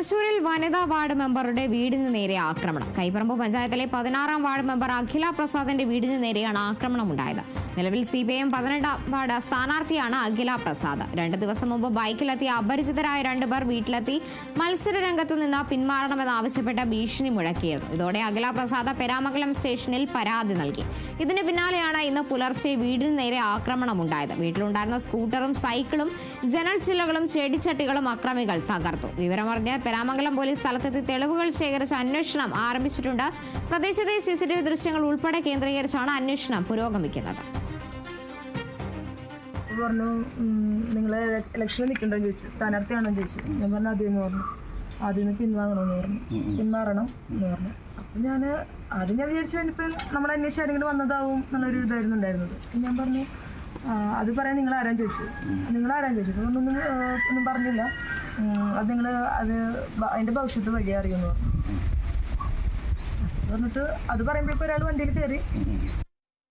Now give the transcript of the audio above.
തൃശൂരിൽ വനിതാ വാർഡ് മെമ്പറുടെ വീടിന് നേരെ ആക്രമണം. കൈപ്പറമ്പ് പഞ്ചായത്തിലെ പതിനാറാം വാർഡ് മെമ്പർ അഖില പ്രസാദിന്റെ വീടിന് നേരെയാണ് ആക്രമണം ഉണ്ടായത് നിലവിൽ സി പി ഐ എം പതിനെട്ടാം വാർഡ് സ്ഥാനാർത്ഥിയാണ് അഖില പ്രസാദ്. രണ്ട് ദിവസം മുമ്പ് ബൈക്കിലെത്തിയ അപരിചിതരായ രണ്ടുപേർ വീട്ടിലെത്തി മത്സര രംഗത്തു നിന്ന് പിന്മാറണമെന്നാവശ്യപ്പെട്ട ഭീഷണി മുഴക്കിയിരുന്നു. ഇതോടെ അഖില പ്രസാദ് പെരാമംഗലം സ്റ്റേഷനിൽ പരാതി നൽകി. ഇതിന് പിന്നാലെയാണ് ഇന്ന് പുലർച്ചെ വീടിന് നേരെ ആക്രമണം ഉണ്ടായത് വീട്ടിലുണ്ടായിരുന്ന സ്കൂട്ടറും സൈക്കിളും ജനൽ ചില്ലകളും ചെടിച്ചട്ടികളും അക്രമികൾ തകർത്തു. വിവരമറിഞ്ഞ് പെരാമംഗലം പോലീസ് സ്ഥലത്തെത്തി തെളിവുകൾ ശേഖരിച്ച് അന്വേഷണം ആരംഭിച്ചിട്ടുണ്ട്. പ്രദേശത്തെ സി സി ടി വി ദൃശ്യങ്ങൾ ഉൾപ്പെടെ കേന്ദ്രീകരിച്ചാണ് അന്വേഷണം പുരോഗമിക്കുന്നത്. പറഞ്ഞു നിങ്ങൾ ഇലക്ഷനിൽ നിൽക്കണ്ടെന്ന് ചോദിച്ചു. സ്ഥാനാർത്ഥിയാണെന്ന് ചോദിച്ചു. ഞാൻ പറഞ്ഞു ആദ്യം പറഞ്ഞു. ആദ്യം നിന്ന് പിൻവാങ്ങണമെന്ന് പറഞ്ഞു. പിന്മാറണം എന്ന് പറഞ്ഞു. അപ്പം ഞാൻ ആദ്യം ഞാൻ വിചാരിച്ചു ഇനിയിപ്പം നമ്മൾ അന്വേഷിച്ച് ആരെങ്കിലും വന്നതാവും എന്നുള്ളൊരു ഇതായിരുന്നു ഉണ്ടായിരുന്നത്. അപ്പം ഞാൻ പറഞ്ഞു അത് പറയാൻ നിങ്ങൾ ആരാൻ ചോദിച്ചു. നിങ്ങൾ ആരാൻ ചോദിച്ചു. അതുകൊണ്ടൊന്നും ഒന്നും ഒന്നും പറഞ്ഞില്ല. അത് നിങ്ങൾ അത് അതിന്റെ ഭവിഷ്യത്ത് വഴി അറിയുന്നു. എന്നിട്ട് പറഞ്ഞിട്ട് അത് പറയുമ്പോഴേക്കും ഒരാൾ വണ്ടിയിൽ കയറി